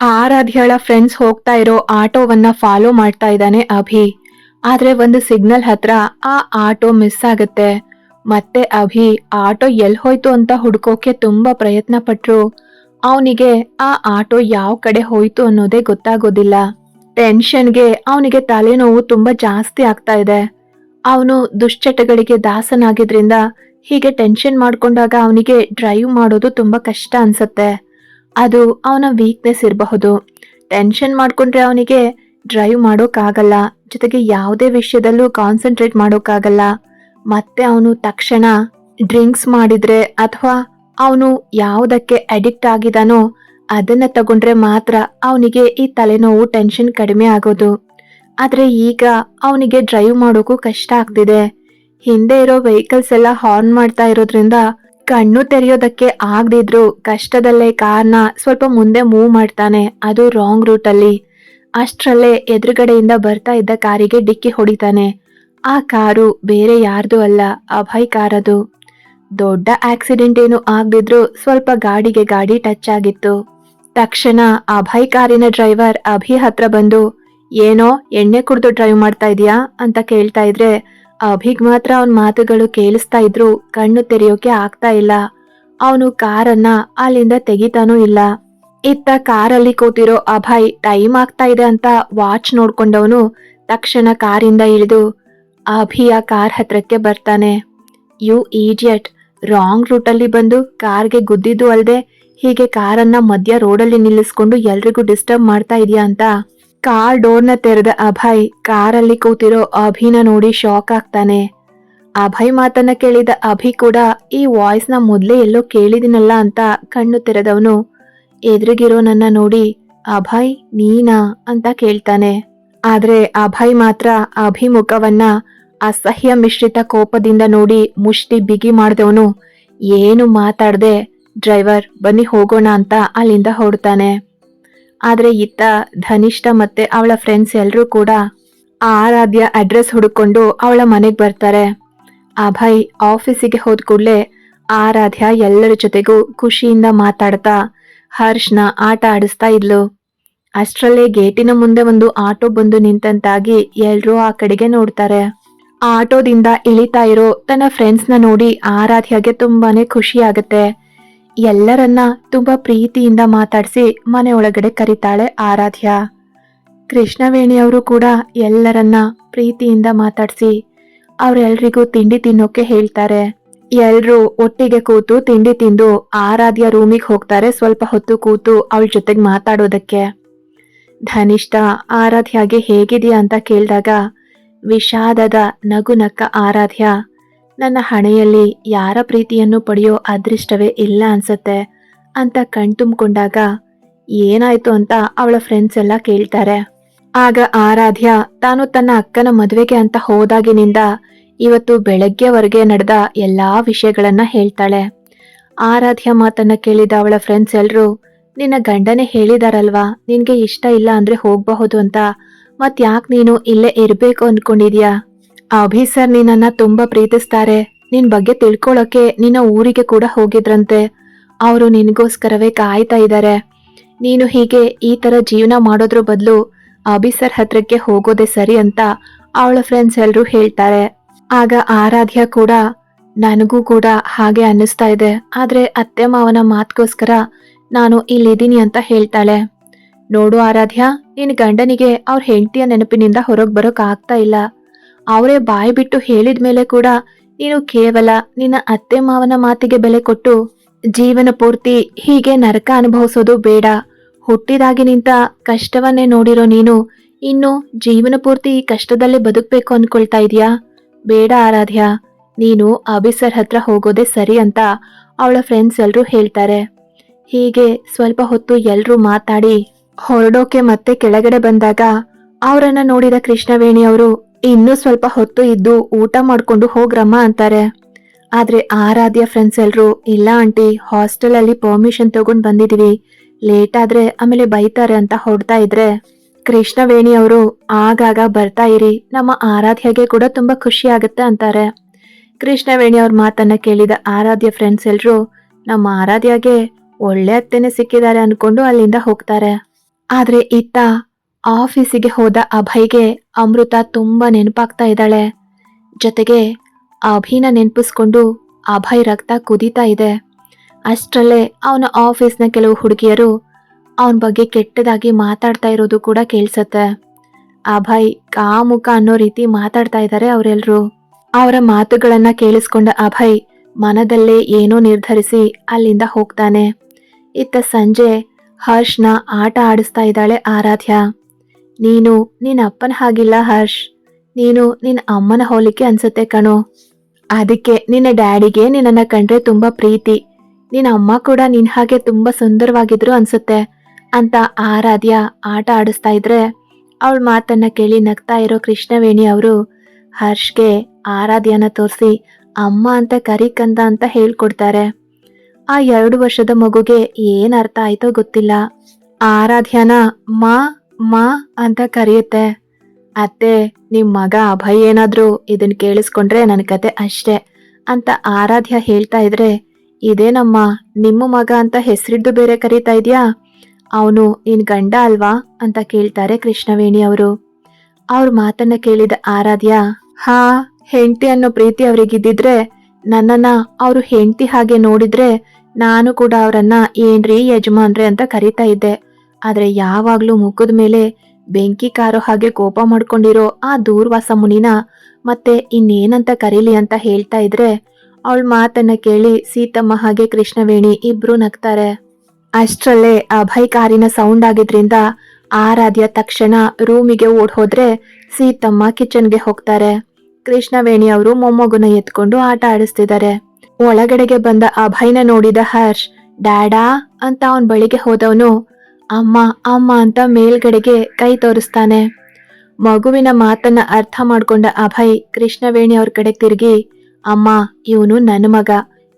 ಆರಾಧ್ಯಳ friends ಹೋಗ್ತಾ ಇರೋ ಆಟೋವನ್ನ follow ಮಾಡ್ತಾ ಇದ್ದಾನೆ ಅಭಿ. ಆದ್ರೆ ಒಂದು ಸಿಗ್ನಲ್ ಹತ್ರ ಆ ಆಟೋ ಮಿಸ್ ಆಗುತ್ತೆ. ಮತ್ತೆ ಅಭಿ, ಆಟೋ ಎಲ್ ಹೋಯ್ತು ಅಂತ ಹುಡ್ಕೋಕೆ ತುಂಬಾ ಪ್ರಯತ್ನ ಪಟ್ರು. ಅವನಿಗೆ ಆ ಆಟೋ ಯಾವ ಕಡೆ ಹೋಯ್ತು ಅನ್ನೋದೇ ಗೊತ್ತಾಗೋದಿಲ್ಲ. ಟೆನ್ಷನ್ಗೆ ಅವನಿಗೆ ತಲೆನೋವು ತುಂಬಾ ಜಾಸ್ತಿ ಆಗ್ತಾ ಇದೆ. ಅವನು ದುಶ್ಚಟಗಳಿಗೆ ದಾಸನಾಗಿದ್ರಿಂದ ಹೀಗೆ ಟೆನ್ಷನ್ ಮಾಡ್ಕೊಂಡಾಗ ಅವನಿಗೆ ಡ್ರೈವ್ ಮಾಡೋದು ತುಂಬಾ ಕಷ್ಟ ಅನ್ಸತ್ತೆ. ಅದು ಅವನ ವೀಕ್ನೆಸ್ ಇರಬಹುದು. ಟೆನ್ಷನ್ ಮಾಡಿಕೊಂಡ್ರೆ ಅವನಿಗೆ ಡ್ರೈವ್ ಮಾಡೋಕ್ಕಾಗಲ್ಲ. ಜೊತೆಗೆ ಯಾವುದೇ ವಿಷಯದಲ್ಲೂ ಕಾನ್ಸಂಟ್ರೇಟ್ ಮಾಡೋಕ್ಕಾಗಲ್ಲ. ಮತ್ತೆ ಅವನು ತಕ್ಷಣ ಡ್ರಿಂಕ್ಸ್ ಮಾಡಿದರೆ ಅಥವಾ ಅವನು ಯಾವುದಕ್ಕೆ ಅಡಿಕ್ಟ್ ಆಗಿದಾನೋ ಅದನ್ನು ತಗೊಂಡ್ರೆ ಮಾತ್ರ ಅವನಿಗೆ ಈ ತಲೆನೋವು ಟೆನ್ಷನ್ ಕಡಿಮೆ ಆಗೋದು. ಆದರೆ ಈಗ ಅವನಿಗೆ ಡ್ರೈವ್ ಮಾಡೋಕ್ಕೂ ಕಷ್ಟ ಆಗ್ತಿದೆ. ಹಿಂದೆ ಇರೋ ವೆಹಿಕಲ್ಸ್ ಎಲ್ಲ ಹಾರ್ನ್ ಮಾಡ್ತಾ ಇರೋದ್ರಿಂದ ಕಣ್ಣು ತೆರೆಯೋದಕ್ಕೆ ಆಗದಿದ್ರು ಕಷ್ಟದಲ್ಲೇ ಕಾರ್ನ ಸ್ವಲ್ಪ ಮುಂದೆ ಮೂವ್ ಮಾಡ್ತಾನೆ. ಅದು ರಾಂಗ್ ರೂಟಲ್ಲಿ ಅಷ್ಟರಲ್ಲೇ ಎದುರುಗಡೆಯಿಂದ ಬರ್ತಾ ಇದ್ದ ಕಾರಿಗೆ ಡಿಕ್ಕಿ ಹೊಡಿತಾನೆ. ಆ ಕಾರು ಬೇರೆ ಯಾರ್ದು ಅಲ್ಲ ಅಭಯ್ ಕಾರದು ದೊಡ್ಡ ಆಕ್ಸಿಡೆಂಟ್ ಏನು ಆಗದಿದ್ರು ಸ್ವಲ್ಪ ಗಾಡಿಗೆ ಗಾಡಿ ಟಚ್ ಆಗಿತ್ತು. ತಕ್ಷಣ ಅಭಯ್ ಕಾರಿನ ಡ್ರೈವರ್ ಅಭಿ ಹತ್ರ ಬಂದು, ಏನೋ ಎಣ್ಣೆ ಕುಡಿದು ಡ್ರೈವ್ ಮಾಡ್ತಾ ಇದೀಯಾ? ಅಂತ ಕೇಳ್ತಾ ಇದ್ರೆ ಅಭಿಗ್ ಮಾತ್ರ ಅವನ್ ಮಾತುಗಳು ಕೇಳಿಸ್ತಾ ಇದ್ರು, ಕಣ್ಣು ತೆರೆಯೋಕೆ ಆಗ್ತಾ ಇಲ್ಲ. ಅವನು ಕಾರನ್ನ ಅಲ್ಲಿಂದ ತೆಗಿತಾನೂ ಇಲ್ಲ. ಇತ್ತ ಕಾರಲ್ಲಿ ಕೂತಿರೋ ಅಭಯ್ ಟೈಮ್ ಆಗ್ತಾ ಇದೆ ಅಂತ ವಾಚ್ ನೋಡ್ಕೊಂಡವನು ತಕ್ಷಣ ಕಾರಿಂದ ಇಳಿದು, ಅಭಿಯ ಕಾರ್ ಹತ್ರಕ್ಕೆ ಬರ್ತಾನೆ. ಯು ಈಡಿಯಟ್ ರಾಂಗ್ ರೂಟಲ್ಲಿ ಬಂದು ಕಾರ್ಗೆ ಗುದ್ದಿದ್ದು ಅಲ್ಲದೆ ಹೀಗೆ ಕಾರನ್ನ ಮಧ್ಯ ರೋಡಲ್ಲಿ ನಿಲ್ಲಿಸ್ಕೊಂಡು ಎಲ್ರಿಗೂ ಡಿಸ್ಟರ್ಬ್ ಮಾಡ್ತಾ ಇದೆಯಾ ಅಂತ? ಕಾರ್ ಡೋರ್ನ ತೆರೆದ ಅಭಯ್ ಕಾರಲ್ಲಿ ಕೂತಿರೋ ಅಭಿನ ನೋಡಿ ಶಾಕ್ ಆಗ್ತಾನೆ. ಅಭಯ್ ಮಾತನ್ನ ಕೇಳಿದ ಅಭಿ ಕೂಡ, ಈ ವಾಯ್ಸ್ನ ಮೊದಲೇ ಎಲ್ಲೋ ಕೇಳಿದಿನಲ್ಲ ಅಂತ ಕಣ್ಣು ತೆರೆದವನು. ಎದುರಿಗಿರೋ ನನ್ನ ನೋಡಿ ಅಭಯ್ ನೀನಾ ಅಂತ ಕೇಳ್ತಾನೆ. ಆದ್ರೆ ಅಭಯ್ ಮಾತ್ರ ಅಭಿಮುಖವನ್ನ ಅಸಹ್ಯ ಮಿಶ್ರಿತ ಕೋಪದಿಂದ ನೋಡಿ ಮುಷ್ಟಿ ಬಿಗಿ ಮಾಡಿದವನು. ಏನು ಮಾತಾಡದೆ? ಡ್ರೈವರ್, ಬನ್ನಿ ಹೋಗೋಣ ಅಂತ ಅಲ್ಲಿಂದ ಹೊರಡ್ತಾನೆ. ಆದ್ರೆ ಇತ್ತ ಧನಿಷ್ಠ ಮತ್ತೆ ಅವಳ ಫ್ರೆಂಡ್ಸ್ ಎಲ್ಲರೂ ಕೂಡ ಆ ಆರಾಧ್ಯ ಅಡ್ರೆಸ್ ಹುಡುಕೊಂಡು ಅವಳ ಮನೆಗೆ ಬರ್ತಾರೆ. ಅಭಯ್ ಆಫೀಸಿಗೆ ಹೋದ ಕೂಡಲೇ ಆರಾಧ್ಯ ಎಲ್ಲರ ಜೊತೆಗೂ ಖುಷಿಯಿಂದ ಮಾತಾಡ್ತಾ, ಹರ್ಷ್ನ ಆಟ ಆಡಿಸ್ತಾ ಇದ್ಲು. ಅಷ್ಟರಲ್ಲೇ ಗೇಟಿನ ಮುಂದೆ ಒಂದು ಆಟೋ ಬಂದು ನಿಂತಂತಾಗಿ ಎಲ್ಲರೂ ಆ ಕಡೆಗೆ ನೋಡ್ತಾರೆ. ಆ ಆಟೋದಿಂದ ಇಳಿತಾ ಇರೋ ತನ್ನ ಫ್ರೆಂಡ್ಸ್ನ ನೋಡಿ ಆರಾಧ್ಯಗೆ ತುಂಬಾನೇ ಖುಷಿ ಆಗತ್ತೆ. ಎಲ್ಲರನ್ನ ತುಂಬಾ ಪ್ರೀತಿಯಿಂದ ಮಾತಾಡಿಸಿ ಮನೆ ಒಳಗಡೆ ಕರೀತಾಳೆ ಆರಾಧ್ಯ. ಕೃಷ್ಣವೇಣಿಯವರು ಕೂಡ ಎಲ್ಲರನ್ನ ಪ್ರೀತಿಯಿಂದ ಮಾತಾಡಿಸಿ ಅವ್ರೆಲ್ರಿಗೂ ತಿಂಡಿ ತಿನ್ನೋಕೆ ಹೇಳ್ತಾರೆ. ಎಲ್ಲರೂ ಒಟ್ಟಿಗೆ ಕೂತು ತಿಂಡಿ ತಿಂದು ಆರಾಧ್ಯ ರೂಮಿಗೆ ಹೋಗ್ತಾರೆ ಸ್ವಲ್ಪ ಹೊತ್ತು ಕೂತು ಅವಳ ಜೊತೆಗೆ ಮಾತಾಡೋದಕ್ಕೆ. ಧನಿಷ್ಠ, ಆರಾಧ್ಯಾಗೆ ಹೇಗಿದೆಯಾ ಅಂತ ಕೇಳಿದಾಗ, ವಿಷಾದದ ನಗುನಕ್ಕ ಆರಾಧ್ಯ ನನ್ನ ಹಣೆಯಲ್ಲಿ ಯಾರ ಪ್ರೀತಿಯನ್ನು ಪಡೆಯೋ ಅದೃಷ್ಟವೇ ಇಲ್ಲ ಅನ್ಸತ್ತೆ ಅಂತ ಕಣ್ತುಂಬ್ಕೊಂಡಾಗ ಏನಾಯ್ತು ಅಂತ ಅವಳ ಫ್ರೆಂಡ್ಸ್ ಎಲ್ಲ ಕೇಳ್ತಾರೆ. ಆಗ ಆರಾಧ್ಯ, ತಾನು ತನ್ನ ಅಕ್ಕನ ಮದುವೆಗೆ ಅಂತ ಹೋದಾಗಿನಿಂದ ಇವತ್ತು ಬೆಳಗ್ಗೆವರೆಗೆ ನಡೆದ ಎಲ್ಲಾ ವಿಷಯಗಳನ್ನ ಹೇಳ್ತಾಳೆ. ಆರಾಧ್ಯ ಮಾತನ್ನ ಕೇಳಿದ ಅವಳ ಫ್ರೆಂಡ್ಸ್ ಎಲ್ಲರೂ ನಿನ್ನ ಗಂಡನೇ ಹೇಳಿದಾರಲ್ವಾ? ನಿನ್ಗೆ ಇಷ್ಟ ಇಲ್ಲ ಅಂದ್ರೆ ಹೋಗ್ಬಹುದು ಅಂತ. ಮತ್ ಯಾಕೆ ನೀನು ಇಲ್ಲೇ ಇರ್ಬೇಕು ಅನ್ಕೊಂಡಿದ್ಯಾ? ಅಭಿ ಸರ್ ನಿನ್ನನ್ನ ತುಂಬಾ ಪ್ರೀತಿಸ್ತಾರೆ. ನಿನ್ ಬಗ್ಗೆ ತಿಳ್ಕೊಳಕ್ಕೆ ನಿನ್ನ ಊರಿಗೆ ಕೂಡ ಹೋಗಿದ್ರಂತೆ. ಅವರು ನಿನಗೋಸ್ಕರವೇ ಕಾಯ್ತಾ ಇದ್ದಾರೆ ನೀನು ಹೀಗೆ ಈ ತರ ಜೀವನ ಮಾಡೋದ್ರ ಬದಲು ಅಭಿ ಸರ್ ಹತ್ರಕ್ಕೆ ಹೋಗೋದೇ ಸರಿ ಅಂತ ಅವಳ ಫ್ರೆಂಡ್ಸ್ ಎಲ್ಲರೂ ಹೇಳ್ತಾರೆ. ಆಗ ಆರಾಧ್ಯ ಕೂಡ ನನಗೂ ಕೂಡ ಹಾಗೆ ಅನ್ನಿಸ್ತಾ ಇದೆ. ಆದ್ರೆ ಅತ್ತೆ ಮಾವನ ಮಾತ್ಗೋಸ್ಕರ ನಾನು ಇಲ್ಲಿದ್ದೀನಿ ಅಂತ ಹೇಳ್ತಾಳೆ. ನೋಡು ಆರಾಧ್ಯ ನಿನ್ನ ಗಂಡನಿಗೆ ಅವ್ರ ಹೆಂಡತಿಯ ನೆನಪಿನಿಂದ ಹೊರಗೆ ಬರೋಕ್ ಆಗ್ತಾ ಇಲ್ಲ. ಅವರೇ ಬಾಯಿ ಬಿಟ್ಟು ಹೇಳಿದ ಮೇಲೆ ಕೂಡ ನೀನು ಕೇವಲ ನಿನ್ನ ಅತ್ತೆ ಮಾವನ ಮಾತಿಗೆ ಬೆಲೆ ಕೊಟ್ಟು ಜೀವನ ಪೂರ್ತಿ ಹೀಗೆ ನರಕ ಅನುಭವಿಸೋದು ಬೇಡ. ಹುಟ್ಟಿದಾಗಿನಿಂದ ಕಷ್ಟವನ್ನೇ ನೋಡಿರೋ ನೀನು ಇನ್ನು ಜೀವನ ಪೂರ್ತಿ ಈ ಕಷ್ಟದಲ್ಲೇ ಬದುಕಬೇಕು ಅನ್ಕೊಳ್ತಾ ಇದೀಯಾ? ಬೇಡ ಆರಾಧ್ಯ, ನೀನು ಅಭಿಸರ್ ಹತ್ರ ಹೋಗೋದೇ ಸರಿ ಅಂತ ಅವಳ ಫ್ರೆಂಡ್ಸ್ ಎಲ್ಲರೂ ಹೇಳ್ತಾರೆ. ಹೀಗೆ ಸ್ವಲ್ಪ ಹೊತ್ತು ಎಲ್ಲರೂ ಮಾತಾಡಿ ಹೊರಡೋಕೆ ಮತ್ತೆ ಕೆಳಗಡೆ ಬಂದಾಗ ಅವರನ್ನ ನೋಡಿದ ಕೃಷ್ಣವೇಣಿ ಅವರು ಇನ್ನೂ ಸ್ವಲ್ಪ ಹೊತ್ತು ಇದ್ದು ಊಟ ಮಾಡ್ಕೊಂಡು ಹೋಗ್ರಮ್ಮ ಅಂತಾರೆ. ಆದ್ರೆ ಆರಾಧ್ಯ ಫ್ರೆಂಡ್ಸ್ ಎಲ್ರು, ಇಲ್ಲ ಆಂಟಿ ಹಾಸ್ಟೆಲ್ ಅಲ್ಲಿ ಪರ್ಮಿಷನ್ ತಗೊಂಡ್ ಬಂದಿದೀವಿ. ಲೇಟ್ ಆದ್ರೆ ಆಮೇಲೆ ಬೈತಾರೆ ಅಂತ ಹೊಡ್ತಾ ಇದ್ರೆ. ಕೃಷ್ಣವೇಣಿ ಅವರು, ಆಗಾಗ ಬರ್ತಾ ಇರಿ, ನಮ್ಮ ಆರಾಧ್ಯಗೆ ಕೂಡ ತುಂಬಾ ಖುಷಿ ಆಗುತ್ತೆ ಅಂತಾರೆ. ಕೃಷ್ಣವೇಣಿ ಅವ್ರ ಮಾತನ್ನ ಕೇಳಿದ ಆರಾಧ್ಯ ಫ್ರೆಂಡ್ಸ್ ಎಲ್ರು, ನಮ್ಮ ಆರಾಧ್ಯಗೆ ಒಳ್ಳೆ ಅತ್ತೆನೆ ಸಿಕ್ಕಿದ್ದಾರೆ ಅನ್ಕೊಂಡು ಅಲ್ಲಿಂದ ಹೋಗ್ತಾರೆ. ಆದ್ರೆ ಇತ್ತ ಆಫೀಸಿಗೆ ಹೋದ ಅಭಯ್ಗೆ ಅಮೃತ ತುಂಬ ನೆನಪಾಗ್ತಾ ಇದ್ದಾಳೆ. ಜೊತೆಗೆ ಅಭಿನ ನೆನಪಿಸ್ಕೊಂಡು ಅಭಯ್ ರಕ್ತ ಕುದೀತಾ ಇದೆ. ಅಷ್ಟರಲ್ಲೇ ಅವನ ಆಫೀಸ್ನ ಕೆಲವು ಹುಡುಗಿಯರು ಅವನ ಬಗ್ಗೆ ಕೆಟ್ಟದಾಗಿ ಮಾತಾಡ್ತಾ ಇರೋದು ಕೂಡ ಕೇಳಿಸತ್ತೆ. ಅಭಯ್ ಕಾಮುಕ ಅನ್ನೋ ರೀತಿ ಮಾತಾಡ್ತಾ ಇದ್ದಾರೆ ಅವರೆಲ್ಲರೂ ಅವರ ಮಾತುಗಳನ್ನ ಕೇಳಿಸ್ಕೊಂಡ ಅಭಯ್ ಮನದಲ್ಲೇ ಏನೋ ನಿರ್ಧರಿಸಿ ಅಲ್ಲಿಂದ ಹೋಗ್ತಾನೆ. ಇತ್ತ ಸಂಜೆ ಹರ್ಷ್ನ ಆಟ ಆಡಿಸ್ತಾ ಇದ್ದಾಳೆ ಆರಾಧ್ಯ. ನೀನು ನಿನ್ನ ಅಪ್ಪನ ಹಾಗಿಲ್ಲ, ಹರ್ಷ್. ನೀನು ನಿನ್ನ ಅಮ್ಮನ ಹೋಲಿಕೆ ಅನ್ಸುತ್ತೆ ಕಣೋ. ಅದಕ್ಕೆ ನಿನ್ನ ಡ್ಯಾಡಿಗೆ ನಿನ್ನನ್ನು ಕಂಡ್ರೆ ತುಂಬಾ ಪ್ರೀತಿ. ನಿನ್ನ ಅಮ್ಮ ಕೂಡ ನಿನ್ನ ಹಾಗೆ ತುಂಬಾ ಸುಂದರವಾಗಿದ್ರು ಅನ್ಸುತ್ತೆ ಅಂತ ಆರಾಧ್ಯ ಆಟ ಆಡಿಸ್ತಾ ಇದ್ರೆ ಅವಳ ಮಾತನ್ನ ಕೇಳಿ ನಗ್ತಾ ಇರೋ ಕೃಷ್ಣವೇಣಿ ಅವರು, ಹರ್ಷ್ಗೆ ಆರಾಧ್ಯನ ತೋರಿಸಿ ಅಮ್ಮ ಅಂತ ಕರಿಕಂದ ಅಂತ ಹೇಳ್ಕೊಡ್ತಾರೆ. ಆ ಎರಡು ವರ್ಷದ ಮಗುಗೆ ಏನು ಅರ್ಥ ಆಯ್ತೋ ಗೊತ್ತಿಲ್ಲ. ಆರಾಧ್ಯನ ಮಾ ಮಾ ಅಂತ ಕರೆಯುತ್ತೆ. ಅತ್ತೆ ನಿಮ್ಮ ಮಗ ಅಭಯ್ ಏನಾದರೂ ಇದನ್ನು ಕೇಳಿಸ್ಕೊಂಡ್ರೆ ನನ್ನ ಕತೆ ಅಷ್ಟೇ ಅಂತ ಆರಾಧ್ಯ ಹೇಳ್ತಾ ಇದ್ರೆ, ಇದೇನಮ್ಮ, ನಿಮ್ಮ ಮಗ ಅಂತ ಹೆಸರಿದ್ದು ಬೇರೆ ಕರೀತಾ ಇದ್ಯಾ? ಅವನು ನಿನ್ನ ಗಂಡ ಅಲ್ವಾ ಅಂತ ಕೇಳ್ತಾರೆ ಕೃಷ್ಣವೇಣಿ ಅವರು. ಅವ್ರ ಮಾತನ್ನ ಕೇಳಿದ ಆರಾಧ್ಯ, ಹಾ, ಹೆಂಡತಿ ಅನ್ನೋ ಪ್ರೀತಿ ಅವರಿಗಿದ್ದಿದ್ರೆ ನನ್ನನ್ನ ಅವರು ಹೆಂಡತಿ ಹಾಗೆ ನೋಡಿದ್ರೆ ನಾನು ಕೂಡ ಅವರನ್ನ ಏನ್ರಿ ಯಜಮಾನ್ರಿ ಅಂತ ಕರಿತಾ ಇದ್ದೆ. ಆದ್ರೆ ಯಾವಾಗ್ಲೂ ಮುಖದ ಮೇಲೆ ಬೆಂಕಿ ಕಾರೋ ಹಾಗೆ ಕೋಪ ಮಾಡ್ಕೊಂಡಿರೋ ಆ ದೂರ್ವಾಸ ಮುನಿನ ಮತ್ತೆ ಇನ್ನೇನಂತ ಕರೀಲಿ ಅಂತ ಹೇಳ್ತಾ ಇದ್ರೆ ಅವಳ ಮಾತನ್ನ ಕೇಳಿ ಸೀತಮ್ಮ ಹಾಗೆ ಕೃಷ್ಣವೇಣಿ ಇಬ್ರು ನಗ್ತಾರೆ. ಅಷ್ಟರಲ್ಲೇ ಅಭಯ್ ಕಾರಿನ ಸೌಂಡ್ ಆಗಿದ್ರಿಂದ ಆರಾಧ್ಯ ತಕ್ಷಣ ರೂಮಿಗೆ ಓಡ್ ಹೋದ್ರೆ ಸೀತಮ್ಮ ಕಿಚನ್ಗೆ ಹೋಗ್ತಾರೆ. ಕೃಷ್ಣವೇಣಿ ಅವರು ಮೊಮ್ಮಗುನ ಎತ್ಕೊಂಡು ಆಟ ಆಡಿಸ್ತಿದ್ದಾರೆ. ಒಳಗಡೆಗೆ ಬಂದ ಅಭಯ್ನ ನೋಡಿದ ಹರ್ಷ್, ಡ್ಯಾಡಾ ಅಂತ ಅವನ್ ಬಳಿಗೆ ಹೋದವನು ಅಮ್ಮ ಅಮ್ಮ ಅಂತ ಮೇಲ್ಗಡೆಗೆ ಕೈ ತೋರಿಸ್ತಾನೆ. ಮಗುವಿನ ಮಾತನ್ನ ಅರ್ಥ ಮಾಡ್ಕೊಂಡ ಅಭಯ್ ಕೃಷ್ಣವೇಣಿ ಅವ್ರ ಕಡೆ ತಿರುಗಿ, ಅಮ್ಮ, ಇವನು ನನ್ನ ಮಗ.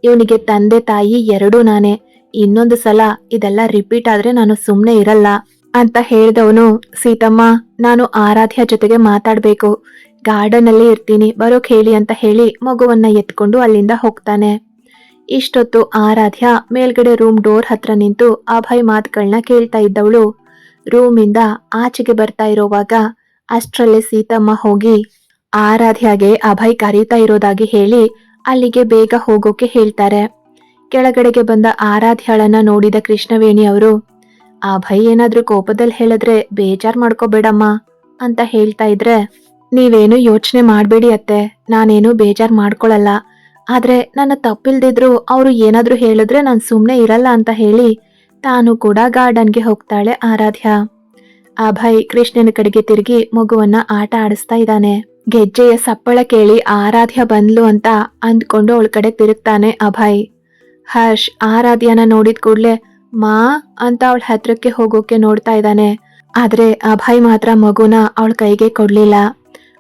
ಇವನಿಗೆ ತಂದೆ, ತಾಯಿ ಎರಡೂ ನಾನೇ. ಇನ್ನೊಂದು ಸಲ ಇದೆಲ್ಲ ರಿಪೀಟ್ ಆದ್ರೆ ನಾನು ಸುಮ್ಮನೆ ಇರಲ್ಲ ಅಂತ ಹೇಳ್ದವನು, ಸೀತಮ್ಮ, ನಾನು ಆರಾಧ್ಯ ಜೊತೆಗೆ ಮಾತಾಡ್ಬೇಕು. ಗಾರ್ಡನ್ ಅಲ್ಲಿ ಇರ್ತೀನಿ. ಬರೋಕ್ ಹೇಳಿ ಅಂತ ಹೇಳಿ ಮಗುವನ್ನ ಎತ್ಕೊಂಡು ಅಲ್ಲಿಂದ ಹೋಗ್ತಾನೆ. ಇಷ್ಟೊತ್ತು ಆರಾಧ್ಯ ಮೇಲ್ಗಡೆ ರೂಮ್ ಡೋರ್ ಹತ್ರ ನಿಂತು ಅಭಯ್ ಮಾತುಗಳನ್ನ ಕೇಳ್ತಾ ಇದ್ದವಳು. ರೂಮಿಂದ ಆಚೆಗೆ ಬರ್ತಾ ಇರೋವಾಗ ಅಷ್ಟರಲ್ಲೇ ಸೀತಮ್ಮ ಹೋಗಿ ಆರಾಧ್ಯಗೆ ಅಭಯ್ ಕರೀತಾ ಇರೋದಾಗಿ ಹೇಳಿ ಅಲ್ಲಿಗೆ ಬೇಗ ಹೋಗೋಕೆ ಹೇಳ್ತಾರೆ. ಕೆಳಗಡೆಗೆ ಬಂದ ಆರಾಧ್ಯಳನ್ನ ನೋಡಿದ ಕೃಷ್ಣವೇಣಿ ಅವರು, ಅಭಯ್ ಏನಾದ್ರೂ ಕೋಪದಲ್ಲಿ ಹೇಳಿದ್ರೆ ಬೇಜಾರ್ ಮಾಡ್ಕೋಬೇಡಮ್ಮ ಅಂತ ಹೇಳ್ತಾ ಇದ್ರೆ, ನೀವೇನು ಯೋಚನೆ ಮಾಡಬೇಡಿ ಅತ್ತೆ, ನಾನೇನು ಬೇಜಾರ್ ಮಾಡ್ಕೊಳಲ್ಲ. ಆದ್ರೆ ನನ್ನ ತಪ್ಪಿಲ್ದಿದ್ರು ಅವರು ಏನಾದರೂ ಹೇಳಿದ್ರೆ ನಾನು ಸುಮ್ಮನೆ ಇರಲ್ಲ ಅಂತ ಹೇಳಿ ತಾನು ಕೂಡ ಗಾರ್ಡನ್ಗೆ ಹೋಗ್ತಾಳೆ ಆರಾಧ್ಯ. ಅಭಯ್ ಕೃಷ್ಣನ ಕಡೆಗೆ ತಿರುಗಿ ಮಗುವನ್ನ ಆಟ ಆಡಿಸ್ತಾ ಇದ್ದಾನೆ. ಗೆಜ್ಜೆಯ ಸಪ್ಪಳ ಕೇಳಿ ಆರಾಧ್ಯ ಬಂದ್ಲು ಅಂತ ಅಂದ್ಕೊಂಡು ಅವಳ ಕಡೆ ತಿರುಗ್ತಾನೆ ಅಭಯ್. ಹರ್ಷ್ ಆರಾಧ್ಯನ ನೋಡಿದ ಕೂಡ್ಲೆ ಮಾ ಅಂತ ಅವಳ ಹತ್ರಕ್ಕೆ ಹೋಗೋಕೆ ನೋಡ್ತಾ ಇದ್ದಾನೆ. ಆದ್ರೆ ಅಭಯ್ ಮಾತ್ರ ಮಗುನ ಅವಳ ಕೈಗೆ ಕೊಡ್ಲಿಲ್ಲ.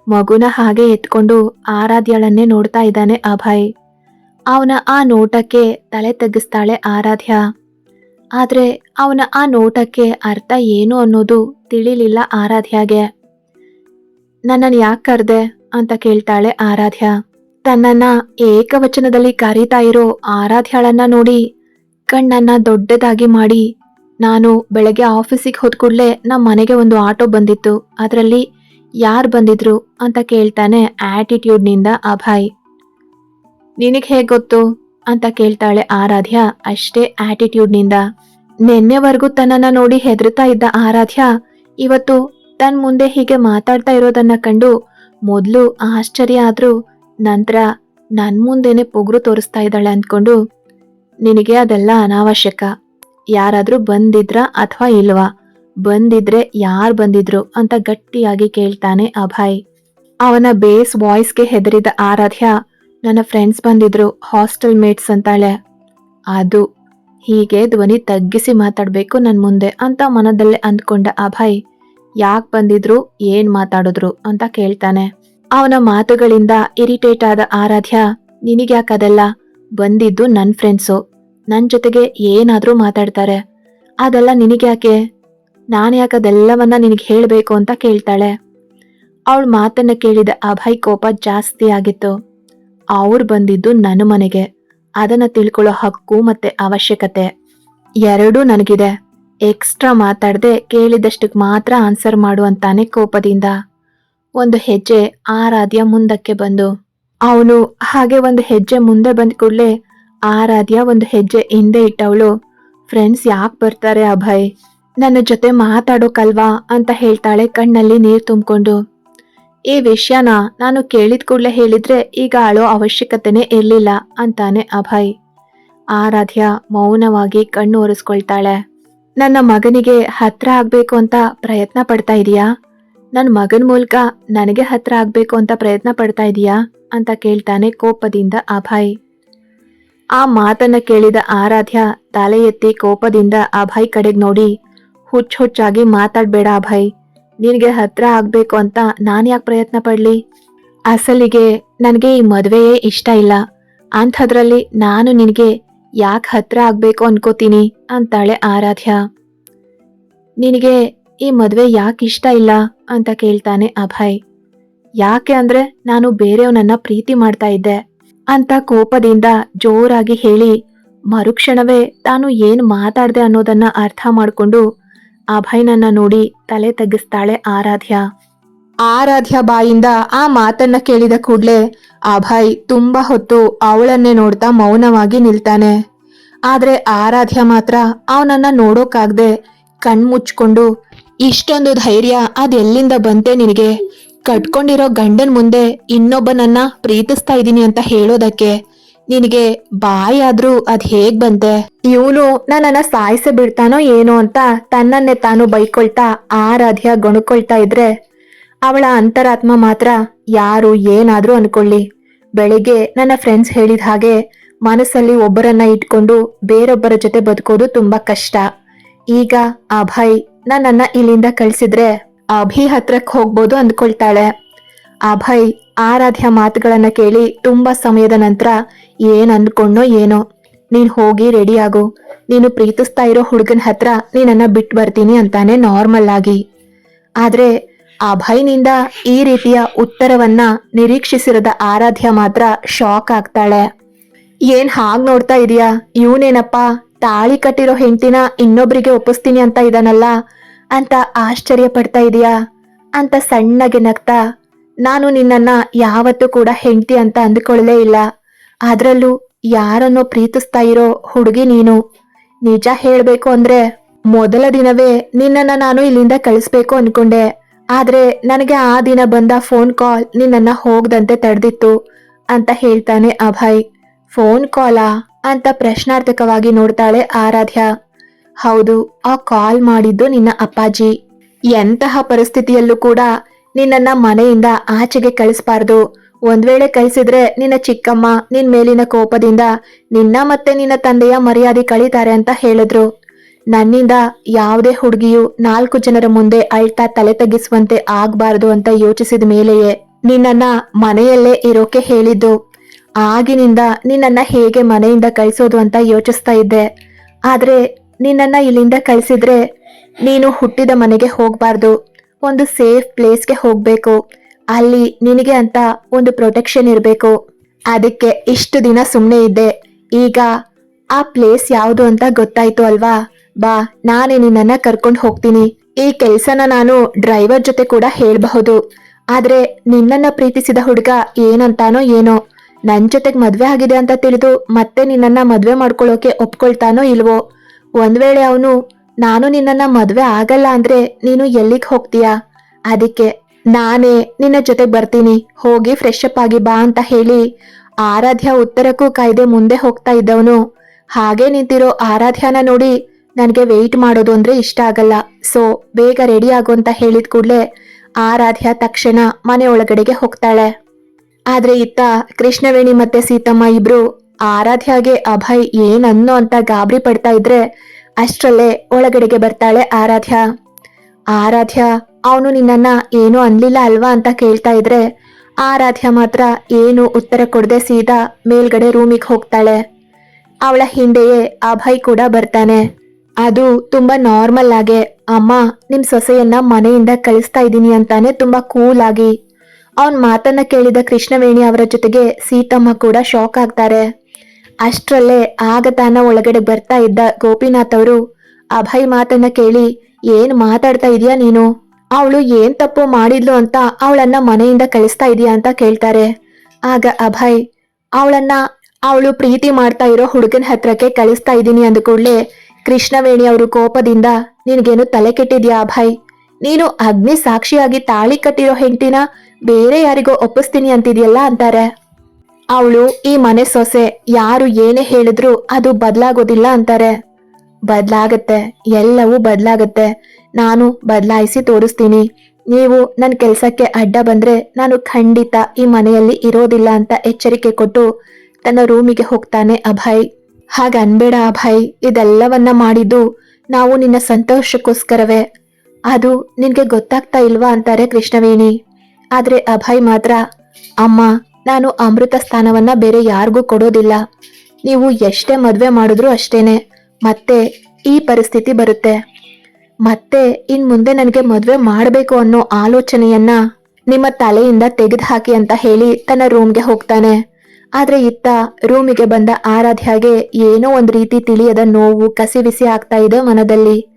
ಮಗುನ ಹಾಗೆ ಎತ್ಕೊಂಡು ಆರಾಧ್ಯಳನ್ನೇ ನೋಡ್ತಾ ಇದ್ದಾನೆ ಅಭಯ್. ಅವನ ಆ ನೋಟಕ್ಕೆ ತಲೆ ತಗ್ಗಿಸ್ತಾಳೆ ಆರಾಧ್ಯ. ಆದರೆ ಅವನ ಆ ನೋಟಕ್ಕೆ ಅರ್ಥ ಏನು ಅನ್ನೋದು ತಿಳಿಲಿಲ್ಲ ಆರಾಧ್ಯಗೆ. ನನ್ನನ್ನು ಯಾಕೆ ಕರೆದೆ ಅಂತ ಕೇಳ್ತಾಳೆ ಆರಾಧ್ಯ. ತನ್ನನ್ನ ಏಕವಚನದಲ್ಲಿ ಕರೀತಾ ಇರೋ ಆರಾಧ್ಯಳನ್ನ ನೋಡಿ ಕಣ್ಣನ್ನ ದೊಡ್ಡದಾಗಿ ಮಾಡಿ. ನಾನು ಬೆಳಗ್ಗೆ ಆಫೀಸಿಗೆ ಹೋದ ಕೂಡಲೇ ನಮ್ಮ ಮನೆಗೆ ಒಂದು ಆಟೋ ಬಂದಿತ್ತು. ಅದರಲ್ಲಿ ಯಾರು ಬಂದಿದ್ರು ಅಂತ ಕೇಳ್ತಾನೆ ಆಟಿಟ್ಯೂಡ್ನಿಂದ ಅಭಯ್. ನಿನಗೆ ಹೇಗೆ ಗೊತ್ತು ಅಂತ ಕೇಳ್ತಾಳೆ ಆರಾಧ್ಯ ಅಷ್ಟೇ ಆಟಿಟ್ಯೂಡ್ನಿಂದ ನಿನ್ನೆವರೆಗೂ ತನ್ನನ್ನ ನೋಡಿ ಹೆದರ್ತಾ ಇದ್ದ ಆರಾಧ್ಯ ಇವತ್ತು ತನ್ನ ಮುಂದೆ ಹೀಗೆ ಮಾತಾಡ್ತಾ ಇರೋದನ್ನ ಕಂಡು ಮೊದಲು ಆಶ್ಚರ್ಯ ಆದರೂ ನಂತರ ನನ್ನ ಮುಂದೆನೆ ಪೊಗರು ತೋರಿಸ್ತಾ ಇದ್ದಾಳೆ ಅಂದ್ಕೊಂಡು, ನಿನಗೆ ಅದೆಲ್ಲ ಅನಾವಶ್ಯಕ. ಯಾರಾದರೂ ಬಂದಿದ್ರ ಅಥವಾ ಇಲ್ವಾ? ಬಂದಿದ್ರೆ ಯಾರು ಬಂದಿದ್ರು ಅಂತ ಗಟ್ಟಿಯಾಗಿ ಕೇಳ್ತಾನೆ ಅಭಯ್. ಅವನ ಬೇಸ್ ವಾಯ್ಸ್ಗೆ ಹೆದರಿದ ಆರಾಧ್ಯ ನನ್ನ ಫ್ರೆಂಡ್ಸ್ ಬಂದಿದ್ರು ಹಾಸ್ಟೆಲ್ ಮೇಟ್ಸ್ ಅಂತಾಳೆ. ಅದು ಹೀಗೆ ಧ್ವನಿ ತಗ್ಗಿಸಿ ಮಾತಾಡಬೇಕು ನನ್ನ ಮುಂದೆ ಅಂತ ಮನದಲ್ಲೇ ಅಂದ್ಕೊಂಡ ಅಭಯ್. ಯಾಕೆ ಬಂದಿದ್ರು? ಏನ್ ಮಾತಾಡಿದ್ರು? ಅಂತ ಕೇಳ್ತಾನೆ. ಅವನ ಮಾತುಗಳಿಂದ ಇರಿಟೇಟ್ ಆದ ಆರಾಧ್ಯ ನಿನಗ್ಯಾಕದೆಲ್ಲ ಬಂದಿದ್ದು ನನ್ನ ಫ್ರೆಂಡ್ಸು ನನ್ನ ಜೊತೆಗೆ ಏನಾದರೂ ಮಾತಾಡ್ತಾರೆ. ಅದೆಲ್ಲ ನಿನಗ್ಯಾಕೆ? ನಾನು ಯಾಕದೆಲ್ಲವನ್ನ ನಿನಗೆ ಹೇಳಬೇಕು? ಅಂತ ಕೇಳ್ತಾಳೆ. ಅವಳ ಮಾತನ್ನು ಕೇಳಿದ ಅಭಯ್ ಕೋಪ ಜಾಸ್ತಿ ಆಗಿತ್ತು. ಅವ್ರು ಬಂದಿದ್ದು ನನ್ನ ಮನೆಗೆ. ಅದನ್ನ ತಿಳ್ಕೊಳ್ಳೋ ಹಕ್ಕು ಮತ್ತೆ ಅವಶ್ಯಕತೆ. ಎರಡೂ ನನಗಿದೆ. ಎಕ್ಸ್ಟ್ರಾ ಮಾತಾಡದೆ ಕೇಳಿದಷ್ಟಕ್ಕೆ ಮಾತ್ರ ಆನ್ಸರ್ ಮಾಡು ಅಂತಾನೆ ಕೋಪದಿಂದ. ಒಂದು ಹೆಜ್ಜೆ ಆರಾಧ್ಯ ಮುಂದಕ್ಕೆ ಬಂದು. ಅವನು ಹಾಗೆ ಒಂದು ಹೆಜ್ಜೆ ಮುಂದೆ ಬಂದ ಕೂಡಲೇ ಆರಾಧ್ಯ ಒಂದು ಹೆಜ್ಜೆ ಹಿಂದೆ ಇಟ್ಟವಳು. ಫ್ರೆಂಡ್ಸ್, ಯಾಕೆ ಬರ್ತಾರೆ ಅಭಯ್? ನನ್ನ ಜೊತೆ ಮಾತಾಡೋಕಲ್ವಾ? ಅಂತ ಹೇಳ್ತಾಳೆ ಕಣ್ಣಲ್ಲಿ ನೀರು ತುಂಬಿಕೊಂಡು. ಈ ವಿಷಯನ ನಾನು ಕೇಳಿದ ಕೂಡಲೇ ಹೇಳಿದ್ರೆ ಈಗ ಆಳೋ ಅವಶ್ಯಕತೆನೇ ಇರಲಿಲ್ಲ ಅಂತಾನೆ ಅಭಯ್. ಆರಾಧ್ಯ ಮೌನವಾಗಿ ಕಣ್ಣು ಒರೆಸ್ಕೊಳ್ತಾಳೆ. ನನ್ನ ಮಗನಿಗೆ ಹತ್ರ ಆಗ್ಬೇಕು ಅಂತ ಪ್ರಯತ್ನ ಪಡ್ತಾ ಇದೀಯಾ? ನನ್ನ ಮಗನ ಮೂಲಕ ನನಗೆ ಹತ್ರ ಆಗ್ಬೇಕು ಅಂತ ಪ್ರಯತ್ನ ಪಡ್ತಾ ಇದೀಯಾ? ಅಂತ ಕೇಳ್ತಾನೆ ಕೋಪದಿಂದ ಅಭಯ್. ಆ ಮಾತನ್ನ ಕೇಳಿದ ಆರಾಧ್ಯ ತಲೆ ಎತ್ತಿ ಕೋಪದಿಂದ ಅಭಯ್ ಕಡೆಗೆ ನೋಡಿ ಹುಚ್ಚ ಹುಚ್ಚಾಗಿ ಮಾತಾಡ್ಬೇಡ ಅಭಯ್. ನಿನಗೆ ಹತ್ರ ಆಗ್ಬೇಕು ಅಂತ ನಾನು ಯಾಕೆ ಪ್ರಯತ್ನ ಪಡಲಿ? ಅಸಲಿಗೆ ನನಗೆ ಈ ಮದುವೆಯೇ ಇಷ್ಟ ಇಲ್ಲ. ಅಂಥದ್ರಲ್ಲಿ ನಾನು ನಿನಗೆ ಯಾಕೆ ಹತ್ರ ಆಗಬೇಕು ಅನ್ಕೋತೀನಿ ಅಂತಾಳೆ ಆರಾಧ್ಯ. ನಿನಗೆ ಈ ಮದುವೆ ಯಾಕೆ ಇಷ್ಟ ಇಲ್ಲ ಅಂತ ಕೇಳ್ತಾನೆ ಅಭಯ್. ಯಾಕೆ ಅಂದ್ರೆ ನಾನು ಬೇರೆಯವನನ್ನ ಪ್ರೀತಿ ಮಾಡ್ತಾ ಇದ್ದೆ ಅಂತ ಕೋಪದಿಂದ ಜೋರಾಗಿ ಹೇಳಿ ಮರುಕ್ಷಣವೇ ತಾನು ಏನು ಮಾತಾಡ್ದೆ ಅನ್ನೋದನ್ನ ಅರ್ಥ ಮಾಡ್ಕೊಂಡು ಅಭಯ್ನನ್ನ ನೋಡಿ ತಲೆ ತಗ್ಗಿಸ್ತಾಳೆ ಆರಾಧ್ಯ. ಆರಾಧ್ಯ ಬಾಯಿಂದ ಆ ಮಾತನ್ನ ಕೇಳಿದ ಕೂಡ್ಲೆ ಅಭಯ್ ತುಂಬಾ ಹೊತ್ತು ಅವಳನ್ನೇ ನೋಡ್ತಾ ಮೌನವಾಗಿ ನಿಲ್ತಾನೆ. ಆದ್ರೆ ಆರಾಧ್ಯ ಮಾತ್ರ ಅವನನ್ನ ನೋಡೋಕಾಗ್ದೆ ಕಣ್ಮುಚ್ಕೊಂಡು ಇಷ್ಟೊಂದು ಧೈರ್ಯ ಅದೆಲ್ಲಿಂದ ಬಂತೆ ನಿನಗೆ? ಕಟ್ಕೊಂಡಿರೋ ಗಂಡನ್ ಮುಂದೆ ಇನ್ನೊಬ್ಬನನ್ನ ಪ್ರೀತಿಸ್ತಾ ಇದ್ದೀನಿ ಅಂತ ಹೇಳೋದಕ್ಕೆ. ನಿನಗೆ ಬಾಯಾದ್ರೂ ಅದ್ ಹೇಗ್ ಬಂತೆ ಇವನು ನನ್ನನ್ನ ಸಾಯಿಸ ಬಿಡ್ತಾನೋ ಏನೋ ಅಂತ ತನ್ನನ್ನೇ ತಾನು ಬೈಕೊಳ್ತಾ ಆರಾಧ್ಯ ಗೊಣಕೊಳ್ತಾ ಇದ್ರೆ ಅವಳ ಅಂತರಾತ್ಮ ಮಾತ್ರ ಯಾರು ಏನಾದ್ರೂ ಅನ್ಕೊಳ್ಳಿ. ಬೆಳಿಗ್ಗೆ ನನ್ನ ಫ್ರೆಂಡ್ಸ್ ಹೇಳಿದ ಹಾಗೆ ಮನಸ್ಸಲ್ಲಿ ಒಬ್ಬರನ್ನ ಇಟ್ಕೊಂಡು ಬೇರೊಬ್ಬರ ಜೊತೆ ಬದುಕೋದು ತುಂಬಾ ಕಷ್ಟ. ಈಗ ಅಭಯ್ ನನ್ನನ್ನ ಇಲ್ಲಿಂದ ಕಳ್ಸಿದ್ರೆ ಅಭಿ ಹತ್ರಕ್ಕೆ ಹೋಗ್ಬೋದು ಅಂದ್ಕೊಳ್ತಾಳೆ ಅಭಯ್ ಆರಾಧ್ಯ ಮಾತುಗಳನ್ನ ಕೇಳಿ ತುಂಬಾ ಸಮಯದ ನಂತರ ಏನ್ ಅನ್ಕೊಂಡೋ ಏನೋ. ನೀನ್ ಹೋಗಿ ರೆಡಿ ಆಗು. ನೀನು ಪ್ರೀತಿಸ್ತಾ ಇರೋ ಹುಡುಗನ ಹತ್ರ ನೀನನ್ನ ಬಿಟ್ಟು ಬರ್ತೀನಿ ಅಂತಾನೆ ನಾರ್ಮಲ್ ಆಗಿ. ಆದ್ರೆ ಭಯನಿಂದ ಈ ರೀತಿಯ ಉತ್ತರವನ್ನ ನಿರೀಕ್ಷಿಸಿರದ ಆರಾಧ್ಯ ಮಾತ್ರ ಶಾಕ್ ಆಗ್ತಾಳೆ. ಏನ್ ಹಾಗ್ ನೋಡ್ತಾ ಇದೀಯಾ? ಇವನೇನಪ್ಪ, ತಾಳಿ ಕಟ್ಟಿರೋ ಹೆಂಡತಿನ ಇನ್ನೊಬ್ರಿಗೆ ಒಪ್ಪಿಸ್ತೀನಿ ಅಂತ ಇದಾನಲ್ಲ? ಅಂತ ಆಶ್ಚರ್ಯ ಪಡ್ತಾ ಇದೀಯಾ? ಅಂತ ಸಣ್ಣಗೆ ನಗ್ತಾ, ನಾನು ನಿನ್ನನ್ನ ಯಾವತ್ತೂ ಕೂಡ ಹೆಂಡತಿ ಅಂತ ಅಂದ್ಕೊಳ್ಳಲೇ ಇಲ್ಲ. ಅದ್ರಲ್ಲೂ ಯಾರನ್ನೋ ಪ್ರೀತಿಸ್ತಾ ಇರೋ ಹುಡುಗಿ ನೀನು? ನಿಜ ಹೇಳಬೇಕು ಅಂದ್ರೆ ಮೊದಲ ದಿನವೇ ನಿನ್ನನ್ನ ನಾನು ಇಲ್ಲಿಂದ ಕಳಿಸ್ಬೇಕು ಅನ್ಕೊಂಡೆ. ಆದ್ರೆ ನನಗೆ ಆ ದಿನ ಬಂದ ಫೋನ್ ಕಾಲ್ ನಿನ್ನನ್ನ ಹೋಗದಂತೆ ತಡೆದಿತ್ತು ಅಂತ ಹೇಳ್ತಾನೆ ಅಭಯ್. ಫೋನ್ ಕಾಲಾ ಅಂತ ಪ್ರಶ್ನಾರ್ಥಕವಾಗಿ ನೋಡ್ತಾಳೆ ಆರಾಧ್ಯ. ಹೌದು, ಆ ಕಾಲ್ ಮಾಡಿದ್ದು ನಿನ್ನ ಅಪ್ಪಾಜಿ. ಎಂತಹ ಪರಿಸ್ಥಿತಿಯಲ್ಲೂ ಕೂಡ ನಿನ್ನನ್ನ ಮನೆಯಿಂದ ಆಚೆಗೆ ಕಳಿಸ್ಬಾರ್ದು. ಒಂದ್ ವೇಳೆ ಕಳಿಸಿದ್ರೆ ನಿನ್ನ ಚಿಕ್ಕಮ್ಮ ನಿನ್ ಮೇಲಿನ ಕೋಪದಿಂದ ನಿನ್ನ ಮತ್ತೆ ನಿನ್ನ ತಂದೆಯ ಮರ್ಯಾದೆ ಕಳೀತಾರೆ ಅಂತ ಹೇಳಿದ್ರು. ನನ್ನಿಂದ ಯಾವುದೇ ಹುಡುಗಿಯು ನಾಲ್ಕು ಜನರ ಮುಂದೆ ಅಳ್ತಾ ತಲೆ ತಗ್ಗಿಸುವಂತೆ ಆಗ್ಬಾರ್ದು ಅಂತ ಯೋಚಿಸಿದ ಮೇಲೆಯೇ ನಿನ್ನನ್ನ ಮನೆಯಲ್ಲೇ ಇರೋಕೆ ಹೇಳಿದ್ದು. ಆಗಿನಿಂದ ನಿನ್ನನ್ನ ಹೇಗೆ ಮನೆಯಿಂದ ಕಳಿಸೋದು ಅಂತ ಯೋಚಿಸ್ತಾ ಇದ್ದೆ. ಆದ್ರೆ ನಿನ್ನನ್ನ ಇಲ್ಲಿಂದ ಕಳಿಸಿದ್ರೆ ನೀನು ಹುಟ್ಟಿದ ಮನೆಗೆ ಹೋಗ್ಬಾರ್ದು. ಒಂದು ಸೇಫ್ ಪ್ಲೇಸ್ಗೆ ಹೋಗ್ಬೇಕು. ಅಲ್ಲಿ ನಿನಗೆ ಅಂತ ಒಂದು ಪ್ರೊಟೆಕ್ಷನ್ ಇರಬೇಕು. ಅದಕ್ಕೆ ಇಷ್ಟು ದಿನ ಸುಮ್ಮನೆ ಇದ್ದೆ. ಈಗ ಆ ಪ್ಲೇಸ್ ಯಾವುದು ಅಂತ ಗೊತ್ತಾಯ್ತು ಅಲ್ವಾ? ಬಾ, ನಾನೇ ನಿನ್ನನ್ನು ಕರ್ಕೊಂಡು ಹೋಗ್ತೀನಿ. ಈ ಕೆಲಸನ ನಾನು ಡ್ರೈವರ್ ಜೊತೆ ಕೂಡ ಹೇಳಬಹುದು. ಆದ್ರೆ ನಿನ್ನನ್ನ ಪ್ರೀತಿಸಿದ ಹುಡುಗ ಏನಂತಾನೋ ಏನೋ. ನನ್ನ ಜೊತೆಗೆ ಮದುವೆ ಆಗಿದೆ ಅಂತ ತಿಳಿದು ಮತ್ತೆ ನಿನ್ನನ್ನ ಮದುವೆ ಮಾಡ್ಕೊಳ್ಳೋಕೆ ಒಪ್ಕೊಳ್ತಾನೋ ಇಲ್ವೋ? ಒಂದ್ ವೇಳೆ ಅವನು, ನಾನು ನಿನ್ನನ್ನ ಮದುವೆ ಆಗಲ್ಲ ಅಂದ್ರೆ ನೀನು ಎಲ್ಲಿಗೆ ಹೋಗ್ತೀಯಾ? ಅದಕ್ಕೆ ನಾನೇ, ನಿನ್ನ ಜೊತೆ ಬರ್ತೀನಿ, ಹೋಗಿ ಫ್ರೆಶ್ ಅಪ್ ಆಗಿ ಬಾ ಅಂತ ಹೇಳಿ ಆರಾಧ್ಯ ಉತ್ತರಕ್ಕೂ ಕಾಯ್ದೆ ಮುಂದೆ ಹೋಗ್ತಾ ಇದ್ದವನು. ಹಾಗೆ ನಿಂತಿರೋ ಆರಾಧ್ಯನ ನೋಡಿ ನನಗೆ ವೆಯ್ಟ್ ಮಾಡೋದು ಅಂದ್ರೆ ಇಷ್ಟ ಆಗಲ್ಲ. ಸೊ ಬೇಗ ರೆಡಿ ಆಗು ಅಂತ ಹೇಳಿದ ಕೂಡಲೇ ಆರಾಧ್ಯ ತಕ್ಷಣ ಮನೆ ಒಳಗಡೆಗೆ ಹೋಗ್ತಾಳೆ. ಆದ್ರೆ ಇತ್ತ ಕೃಷ್ಣವೇಣಿ ಮತ್ತೆ ಸೀತಮ್ಮ ಇಬ್ರು ಆರಾಧ್ಯಗೆ ಅಭಯ್ ಏನನ್ನೋ ಅಂತ ಗಾಬರಿ ಪಡ್ತಾ ಇದ್ರೆ ಅಷ್ಟರಲ್ಲೇ ಒಳಗಡೆಗೆ ಬರ್ತಾಳೆ ಆರಾಧ್ಯ. ಆರಾಧ್ಯ, ಅವನು ನಿನ್ನನ್ನ ಏನು ಅನ್ಲಿಲ್ಲ ಅಲ್ವಾ ಅಂತ ಕೇಳ್ತಾ ಇದ್ರೆ, ಆರಾಧ್ಯ ಮಾತ್ರ ಏನು ಉತ್ತರ ಕೊಡದೆ ಸೀದಾ ಮೇಲ್ಗಡೆ ರೂಮಿಗೆ ಹೋಗ್ತಾಳೆ. ಅವಳ ಹಿಂದೆಯೇ ಅಭಯ್ ಕೂಡ ಬರ್ತಾನೆ. ಅದು ತುಂಬಾ ನಾರ್ಮಲ್ ಆಗಿ, ಅಮ್ಮ, ನಿಮ್ ಸೊಸೆಯನ್ನ ಮನೆಯಿಂದ ಕಳಿಸ್ತಾ ಇದ್ದೀನಿ ಅಂತಾನೆ ತುಂಬಾ ಕೂಲ್ ಆಗಿ. ಅವನ್ ಮಾತನ್ನ ಕೇಳಿದ ಕೃಷ್ಣವೇಣಿ ಅವರ ಜೊತೆಗೆ ಸೀತಮ್ಮ ಕೂಡ ಶಾಕ್ ಆಗ್ತಾರೆ. ಅಷ್ಟರಲ್ಲೇ ಆಗ ತಾನ ಒಳಗಡೆ ಬರ್ತಾ ಇದ್ದ ಗೋಪಿನಾಥ್ ಅವರು ಅಭಯ್ ಮಾತನ್ನ ಕೇಳಿ ಏನ್ ಮಾತಾಡ್ತಾ ಇದೀಯಾ ನೀನು? ಅವಳು ಏನ್ ತಪ್ಪು ಮಾಡಿದ್ಲು ಅಂತ ಅವಳನ್ನ ಮನೆಯಿಂದ ಕಳಿಸ್ತಾ ಇದೀಯಾ ಅಂತ ಕೇಳ್ತಾರೆ. ಆಗ ಅಭಯ್, ಅವಳನ್ನ ಅವಳು ಪ್ರೀತಿ ಮಾಡ್ತಾ ಇರೋ ಹುಡುಗನ ಹತ್ರಕ್ಕೆ ಕಳಿಸ್ತಾ ಇದ್ದೀನಿ ಅಂದ ಕೂಡಲೇ ಕೃಷ್ಣವೇಣಿ ಅವರು ಕೋಪದಿಂದ, ನಿನಗೇನು ತಲೆ ಕೆಟ್ಟಿದ್ಯಾ ಅಭಯ್? ನೀನು ಅಗ್ನಿ ಸಾಕ್ಷಿಯಾಗಿ ತಾಳಿ ಕಟ್ಟಿರೋ ಹೆಂಡತಿನ ಬೇರೆ ಯಾರಿಗೋ ಒಪ್ಪಿಸ್ತೀನಿ ಅಂತಿದ್ಯಲ್ಲ ಅಂತಾರೆ. ಅವಳು, ಈ ಮನೆ ಸೊಸೆ, ಯಾರು ಏನೇ ಹೇಳಿದ್ರು ಅದು ಬದಲಾಗೋದಿಲ್ಲ ಅಂತಾರೆ. ಬದಲಾಗತ್ತೆ. ಎಲ್ಲವೂ ಬದಲಾಗತ್ತೆ. ನಾನು ಬದಲಾಯಿಸಿ ತೋರಿಸ್ತೀನಿ. ನೀವು ನನ್ನ ಕೆಲಸಕ್ಕೆ ಅಡ್ಡ ಬಂದ್ರೆ ನಾನು ಖಂಡಿತ ಈ ಮನೆಯಲ್ಲಿ ಇರೋದಿಲ್ಲ ಅಂತ ಎಚ್ಚರಿಕೆ ಕೊಟ್ಟು ತನ್ನ ರೂಮಿಗೆ ಹೋಗ್ತಾನೆ ಅಭಯ್. ಹಾಗ ಅನ್ಬೇಡ ಅಭಯ್, ಇದೆಲ್ಲವನ್ನ ಮಾಡಿದ್ದು ನಾವು ನಿನ್ನ ಸಂತೋಷಕ್ಕೋಸ್ಕರವೇ. ಅದು ನಿನಗೆ ಗೊತ್ತಾಗ್ತಾ ಇಲ್ವಾ ಅಂತಾರೆ ಕೃಷ್ಣವೇಣಿ. ಆದ್ರೆ ಅಭಯ್ ಮಾತ್ರ, ಅಮ್ಮ, ನಾನು ಅಮೃತ ಸ್ಥಾನವನ್ನ ಬೇರೆ ಯಾರಿಗೂ ಕೊಡೋದಿಲ್ಲ. ನೀವು ಎಷ್ಟೇ ಮದುವೆ ಮಾಡಿದ್ರು ಅಷ್ಟೇನೆ. ಮತ್ತೆ ಈ ಪರಿಸ್ಥಿತಿ ಬರುತ್ತೆ. ಮತ್ತೆ ಇನ್ ಮುಂದೆ ನನಗೆ ಮದುವೆ ಮಾಡಬೇಕು ಅನ್ನೋ ಆಲೋಚನೆಯನ್ನ ನಿಮ್ಮ ತಲೆಯಿಂದ ತೆಗೆದು ಹಾಕಿ ಅಂತ ಹೇಳಿ ತನ್ನ ರೂಮ್ಗೆ ಹೋಗ್ತಾನೆ. ಆದ್ರೆ ಇತ್ತ ರೂಮಿಗೆ ಬಂದ ಆರಾಧ್ಯಾಗೆ ಏನೋ ಒಂದ್ ರೀತಿ ತಿಳಿಯದ ನೋವು ಕಸಿವಿಸಿ ಆಗ್ತಾ ಇದೆ ಮನದಲ್ಲಿ.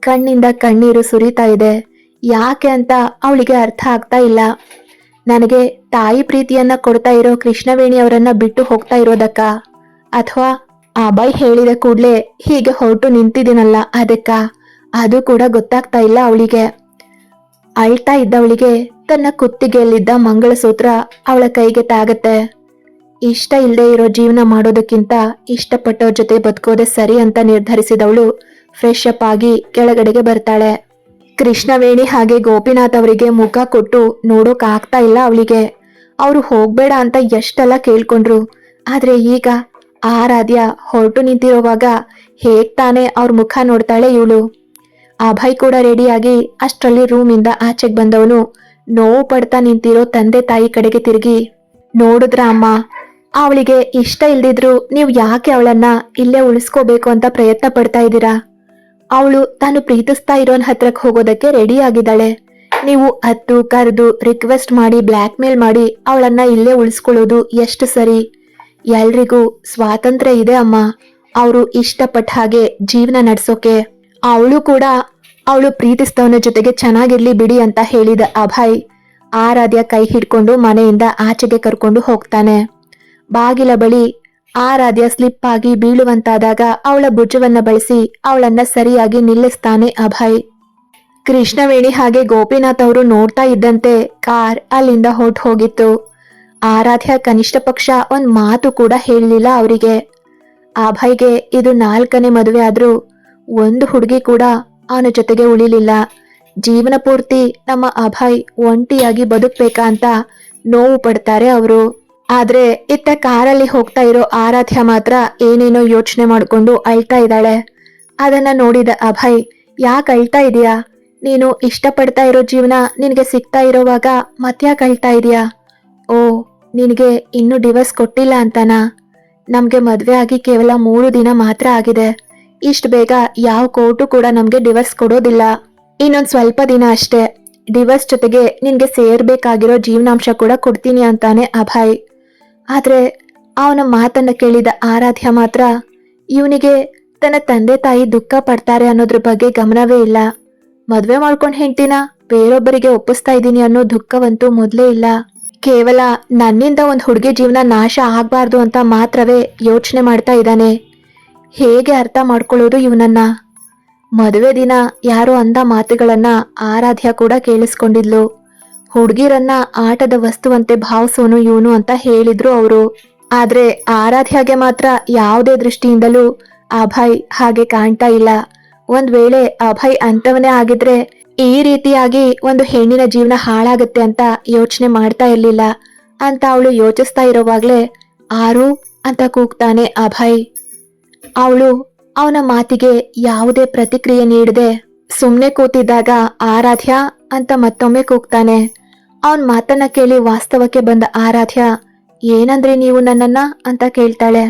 ಕಣ್ಣಿಂದ ಕಣ್ಣೀರು ಸುರಿತಾ ಇದೆ. ಯಾಕೆ ಅಂತ ಅವಳಿಗೆ ಅರ್ಥ ಆಗ್ತಾ ಇಲ್ಲ. ನನಗೆ ತಾಯಿ ಪ್ರೀತಿಯನ್ನ ಕೊಡ್ತಾ ಇರೋ ಕೃಷ್ಣವೇಣಿ ಅವರನ್ನ ಬಿಟ್ಟು ಹೋಗ್ತಾ ಇರೋದಕ್ಕ? ಅಥವಾ ಅಭಯ್ ಹೇಳಿದ ಕೂಡಲೇ ಹೀಗೆ ಹೊರಟು ನಿಂತಿದ್ದೀನಲ್ಲ ಅದಕ್ಕ. ಅದು ಕೂಡ ಗೊತ್ತಾಗ್ತಾ ಇಲ್ಲ ಅವಳಿಗೆ. ಅಳ್ತಾ ಇದ್ದವಳಿಗೆ ತನ್ನ ಕುತ್ತಿಗೆಯಲ್ಲಿದ್ದ ಮಂಗಳಸೂತ್ರ ಅವಳ ಕೈಗೆ ತಾಗತ್ತೆ. ಇಷ್ಟ ಇಲ್ಲದೆ ಇರೋ ಜೀವನ ಮಾಡೋದಕ್ಕಿಂತ ಇಷ್ಟಪಟ್ಟವ್ರ ಜೊತೆ ಬದುಕೋದೆ ಸರಿ ಅಂತ ನಿರ್ಧರಿಸಿದವಳು ಫ್ರೆಶ್ ಅಪ್ ಆಗಿ ಕೆಳಗಡೆಗೆ ಬರ್ತಾಳೆ. ಕೃಷ್ಣವೇಣಿ ಹಾಗೆ ಗೋಪಿನಾಥ್ ಅವರಿಗೆ ಮುಖ ಕೊಟ್ಟು ನೋಡೋಕ್ ಆಗ್ತಾ ಇಲ್ಲ ಅವಳಿಗೆ. ಅವರು ಹೋಗ್ಬೇಡ ಅಂತ ಎಷ್ಟೆಲ್ಲ ಕೇಳ್ಕೊಂಡ್ರು. ಆದ್ರೆ ಈಗ ಆರಾಧ್ಯ ಹೊರಟು ನಿಂತಿರೋವಾಗ ಹೇಗ್ ತಾನೇ ಅವ್ರ ಮುಖ ನೋಡ್ತಾಳೆ ಇವಳು. ಅಭಯ್ ಕೂಡ ರೆಡಿಯಾಗಿ ಅಷ್ಟರಲ್ಲಿ ರೂಮಿಂದ ಆಚೆಗೆ ಬಂದವನು ನೋವು ಪಡ್ತಾ ನಿಂತಿರೋ ತಂದೆ ತಾಯಿ ಕಡೆಗೆ ತಿರುಗಿ, ನೋಡಿದ್ರ ಅಮ್ಮ, ಅವಳಿಗೆ ಇಷ್ಟ ಇಲ್ದಿದ್ರು ನೀವು ಯಾಕೆ ಅವಳನ್ನ ಇಲ್ಲೇ ಉಳಿಸ್ಕೋಬೇಕು ಅಂತ ಪ್ರಯತ್ನ ಪಡ್ತಾ ಇದ್ದೀರಾ? ಅವಳು ತಾನು ಪ್ರೀತಿಸ್ತಾ ಇರೋನ್ ಹತ್ರಕ್ಕೆ ಹೋಗೋದಕ್ಕೆ ರೆಡಿ ಆಗಿದ್ದಾಳೆ. ನೀವು ಹತ್ತು ಕರೆದು ರಿಕ್ವೆಸ್ಟ್ ಮಾಡಿ ಬ್ಲ್ಯಾಕ್ ಮೇಲ್ ಮಾಡಿ ಅವಳನ್ನ ಇಲ್ಲೇ ಉಳಿಸ್ಕೊಳ್ಳೋದು ಎಷ್ಟು ಸರಿ? ಎಲ್ರಿಗೂ ಸ್ವಾತಂತ್ರ್ಯ ಇದೆ ಅಮ್ಮ. ಅವರು ಇಷ್ಟಪಟ್ಟ ಹಾಗೆ ಜೀವನ ನಡೆಸೋಕೆ. ಅವಳು ಕೂಡ ಅವಳು ಪ್ರೀತಿಸ್ತವನ ಜೊತೆಗೆ ಚೆನ್ನಾಗಿರ್ಲಿ ಬಿಡಿ ಅಂತ ಹೇಳಿದ ಅಭಯ್. ಆರಾಧ್ಯ ಕೈ ಹಿಡ್ಕೊಂಡು ಮನೆಯಿಂದ ಆಚೆಗೆ ಕರ್ಕೊಂಡು ಹೋಗ್ತಾನೆ. ಬಾಗಿಲ ಬಳಿ ಆರಾಧ್ಯ ಸ್ಲಿಪ್ ಆಗಿ ಬೀಳುವಂತಾದಾಗ ಅವಳ ಭುಜವನ್ನ ಬಳಸಿ ಅವಳನ್ನ ಸರಿಯಾಗಿ ನಿಲ್ಲಿಸ್ತಾನೆ ಅಭಯ್. ಕೃಷ್ಣವೇಣಿ ಹಾಗೆ ಗೋಪಿನಾಥ್ ಅವರು ನೋಡ್ತಾ ಇದ್ದಂತೆ ಕಾರ್ ಅಲ್ಲಿಂದ ಹೊಟ್ಟು ಹೋಗಿತ್ತು. ಆರಾಧ್ಯ ಕನಿಷ್ಠ ಪಕ್ಷ ಒಂದ್ ಮಾತು ಕೂಡ ಹೇಳಲಿಲ್ಲ ಅವರಿಗೆ. ಆಭಾಯ್ಗೆ ಇದು ನಾಲ್ಕನೇ ಮದುವೆ ಆದ್ರೂ ಒಂದು ಹುಡುಗಿ ಕೂಡ ಅವನ ಜೊತೆಗೆ ಉಳಿಲಿಲ್ಲ. ಜೀವನ ಪೂರ್ತಿ ನಮ್ಮ ಅಭಯ್ ಒಂಟಿಯಾಗಿ ಬದುಕ್ಬೇಕಾ ಅಂತ ನೋವು ಪಡ್ತಾರೆ ಅವರು. ಆದ್ರೆ ಇತ್ತ ಕಾರಲ್ಲಿ ಹೋಗ್ತಾ ಇರೋ ಆರಾಧ್ಯ ಮಾತ್ರ ಏನೇನೋ ಯೋಚನೆ ಮಾಡಿಕೊಂಡು ಅಳ್ತಾ ಇದ್ದಾಳೆ. ಅದನ್ನ ನೋಡಿದ ಅಭಯ್ ಯಾಕೆ ಅಳ್ತಾ ಇದೀಯಾ? ನೀನು ಇಷ್ಟಪಡ್ತಾ ಇರೋ ಜೀವನ ನಿನಗೆ ಸಿಗ್ತಾ ಇರೋವಾಗ ಮತ್ಯಾಕೆ ಅಳ್ತಾ ಇದೀಯಾ? ಓ, ನಿನಗೆ ಇನ್ನೂ ಡಿವೋರ್ಸ್ ಕೊಟ್ಟಿಲ್ಲ ಅಂತನಾ? ನಮಗೆ ಮದುವೆ ಆಗಿ ಕೇವಲ ಮೂರು ದಿನ ಮಾತ್ರ ಆಗಿದೆ. ಇಷ್ಟು ಬೇಗ ಯಾವ ಕೋರ್ಟು ಕೂಡ ನಮಗೆ ಡಿವೋರ್ಸ್ ಕೊಡೋದಿಲ್ಲ. ಇನ್ನೊಂದು ಸ್ವಲ್ಪ ದಿನ ಅಷ್ಟೇ. ಡಿವೋರ್ಸ್ ಜೊತೆಗೆ ನಿನಗೆ ಸೇರಬೇಕಾಗಿರೋ ಜೀವನಾಂಶ ಕೂಡ ಕೊಡ್ತೀನಿ ಅಂತಾನೆ ಅಭಯ್. ಆದ್ರೆ ಅವನ ಮಾತನ್ನ ಕೇಳಿದ ಆರಾಧ್ಯ ಮಾತ್ರ, ಇವನಿಗೆ ತನ್ನ ತಂದೆ ತಾಯಿ ದುಃಖ ಪಡ್ತಾರೆ ಅನ್ನೋದ್ರ ಬಗ್ಗೆ ಗಮನವೇ ಇಲ್ಲ. ಮದುವೆ ಮಾಡ್ಕೊಂಡು ಹೆಂಡ್ತಿನ? ಬೇರೊಬ್ಬರಿಗೆ ಒಪ್ಪಿಸ್ತಾ ಇದ್ದೀನಿ ಅನ್ನೋ ದುಃಖವಂತೂ ಮೊದಲೇ ಇಲ್ಲ. ಕೇವಲ ನನ್ನಿಂದ ಒಂದು ಹುಡುಗಿ ಜೀವನ ನಾಶ ಆಗಬಾರ್ದು ಅಂತ ಮಾತ್ರವೇ ಯೋಚನೆ ಮಾಡ್ತಾ ಇದ್ದಾನೆ. ಹೇಗೆ ಅರ್ಥ ಮಾಡ್ಕೊಳ್ಳೋದು ಇವನನ್ನ? ಮದುವೆ ದಿನ ಯಾರೋ ಅಂದ ಮಾತುಗಳನ್ನ ಆರಾಧ್ಯ ಕೂಡ ಕೇಳಿಸ್ಕೊಂಡಿದ್ಲು. ಹುಡುಗಿರನ್ನ ಆಟದ ವಸ್ತುವಂತೆ ಭಾವಿಸೋನು ಇವನು ಅಂತ ಹೇಳಿದ್ರು ಅವರು. ಆದ್ರೆ ಆರಾಧ್ಯಗೆ ಮಾತ್ರ ಯಾವುದೇ ದೃಷ್ಟಿಯಿಂದಲೂ ಅಭಯ್ ಹಾಗೆ ಕಾಣ್ತಾ ಇಲ್ಲ. ಒಂದ್ ವೇಳೆ ಅಭಯ್ ಅಂತವನೇ ಆಗಿದ್ರೆ ಈ ರೀತಿಯಾಗಿ ಒಂದು ಹೆಣ್ಣಿನ ಜೀವನ ಹಾಳಾಗುತ್ತೆ ಅಂತ ಯೋಚನೆ ಮಾಡ್ತಾ ಇರ್ಲಿಲ್ಲ. ಅಂತ ಅವಳು ಯೋಚಿಸ್ತಾ ಇರೋವಾಗ್ಲೇ ಆರು ಅಂತ ಕೂಗ್ತಾನೆ ಅಭಯ್. ಅವಳು ಅವನ ಮಾತಿಗೆ ಯಾವುದೇ ಪ್ರತಿಕ್ರಿಯೆ ನೀಡದೆ ಸುಮ್ಮನೆ ಕೂತಿದ್ದಾಗ ಆರಾಧ್ಯ ಅಂತ ಮತ್ತೊಮ್ಮೆ ಕೂಗ್ತಾನೆ. ಅವನ್ ಮಾತನ್ನ ಕೇಳಿ ವಾಸ್ತವಕ್ಕೆ ಬಂದ ಆರಾಧ್ಯ, ಏನಂದ್ರೆ ನೀವು ನನ್ನನ್ನ? ಅಂತ ಕೇಳ್ತಾಳೆ.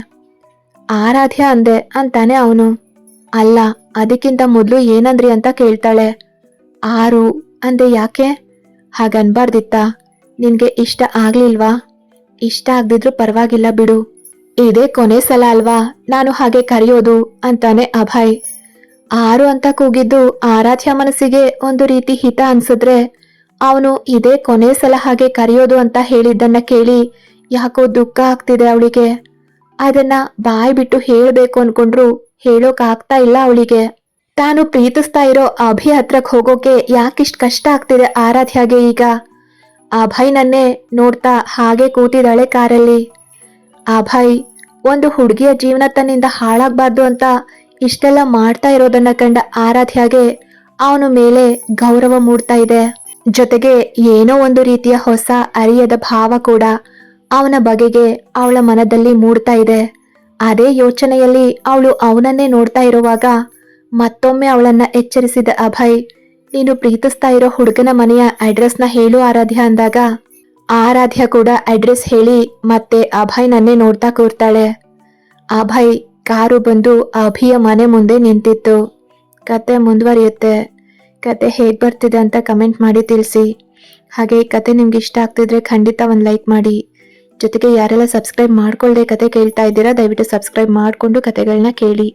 ಆರಾಧ್ಯ ಅಂದೆ ಅಂತಾನೆ ಅವನು. ಅಲ್ಲ, ಅದಕ್ಕಿಂತ ಮೊದಲು ಏನಂದ್ರಿ? ಅಂತ ಕೇಳ್ತಾಳೆ. ಆರು ಅಂದೆ ಯಾಕೆ? ಹಾಗನ್ಬಾರ್ದಿತ್ತ ನಿನ್ಗೆ ಇಷ್ಟ ಆಗ್ಲಿಲ್ವಾ? ಇಷ್ಟ ಆಗ್ದಿದ್ರು ಪರವಾಗಿಲ್ಲ ಬಿಡು. ಇದೇ ಕೊನೆ ಸಲ ಅಲ್ವಾ? ನಾನು ಹಾಗೆ ಕರೆಯೋದು ಅಂತಾನೆ ಅಭಯ್. ಆರು ಅಂತ ಕೂಗಿದ್ದು ಆರಾಧ್ಯ ಮನಸ್ಸಿಗೆ ಒಂದು ರೀತಿ ಹಿತ ಅನ್ಸಿದ್ರೆ ಅವನು ಇದೇ ಕೊನೆ ಸಲ ಹಾಗೆ ಕರೆಯೋದು ಅಂತ ಹೇಳಿದ್ದನ್ನ ಕೇಳಿ ಯಾಕೋ ದುಃಖ ಆಗ್ತಿದೆ ಅವಳಿಗೆ. ಅದನ್ನ ಬಾಯ್ ಬಿಟ್ಟು ಹೇಳಬೇಕು ಅನ್ಕೊಂಡ್ರು ಹೇಳೋಕ್ ಆಗ್ತಾ ಇಲ್ಲ ಅವಳಿಗೆ. ತಾನು ಪ್ರೀತಿಸ್ತಾ ಇರೋ ಅಭಿ ಹತ್ರಕ್ಕೆ ಹೋಗೋಕೆ ಯಾಕಿಷ್ಟು ಕಷ್ಟ ಆಗ್ತಿದೆ ಆರಾಧ್ಯಾಗೆ ಈಗ? ಅಭಯ್ನನ್ನೇ ನೋಡ್ತಾ ಹಾಗೆ ಕೂತಿದ್ದಾಳೆ ಕಾರಲ್ಲಿ. ಅಭಯ್ ಒಂದು ಹುಡುಗಿಯ ಜೀವನ ತನ್ನಿಂದ ಹಾಳಾಗಬಾರ್ದು ಅಂತ ಇಷ್ಟೆಲ್ಲ ಮಾಡ್ತಾ ಇರೋದನ್ನ ಕಂಡ ಆರಾಧ್ಯಾಗೆ ಅವನ ಮೇಲೆ ಗೌರವ ಮೂಡ್ತಾ ಇದೆ. ಜೊತೆಗೆ ಏನೋ ಒಂದು ರೀತಿಯ ಹೊಸ ಅರಿಯದ ಭಾವ ಕೂಡ ಅವನ ಬಗೆಗೆ ಅವಳ ಮನದಲ್ಲಿ ಮೂಡ್ತಾ ಇದೆ. ಅದೇ ಯೋಚನೆಯಲ್ಲಿ ಅವಳು ಅವನನ್ನೇ ನೋಡ್ತಾ ಇರುವಾಗ ಮತ್ತೊಮ್ಮೆ ಅವಳನ್ನ ಎಚ್ಚರಿಸಿದ ಅಭಯ್, ನೀನು ಪ್ರೀತಿಸ್ತಾ ಇರೋ ಹುಡುಗನ ಮನೆಯ ಅಡ್ರೆಸ್ನ ಹೇಳು ಆರಾಧ್ಯ ಅಂದಾಗ. ಆರಾಧ್ಯ ಕೂಡ ಅಡ್ರೆಸ್ ಹೇಳಿ ಮತ್ತೆ ಅಭಯ್ ನನ್ನೇ ನೋಡ್ತಾ ಕೂರ್ತಾಳೆ. ಅಭಯ್ ಕಾರು ಬಂದು ಅಭಿಯ ಮನೆ ಮುಂದೆ ನಿಂತಿತ್ತು. ಕತೆ ಮುಂದುವರಿಯುತ್ತೆ. ಕತೆ ಹೇಗೆ ಬರ್ತಿದೆ ಅಂತ ಕಮೆಂಟ್ ಮಾಡಿ ತಿಳಿಸಿ. ಹಾಗೆ ಕತೆ ನಿಮ್ಗೆ ಇಷ್ಟ ಆಗ್ತಿದ್ರೆ ಖಂಡಿತ ಒಂದು ಲೈಕ್ ಮಾಡಿ. ಜೊತೆಗೆ ಯಾರೆಲ್ಲ ಸಬ್ಸ್ಕ್ರೈಬ್ ಮಾಡ್ಕೊಳ್ದೆ ಕತೆ ಕೇಳ್ತಾ ಇದ್ದೀರಾ, ದಯವಿಟ್ಟು ಸಬ್ಸ್ಕ್ರೈಬ್ ಮಾಡಿಕೊಂಡು ಕತೆಗಳನ್ನ ಕೇಳಿ.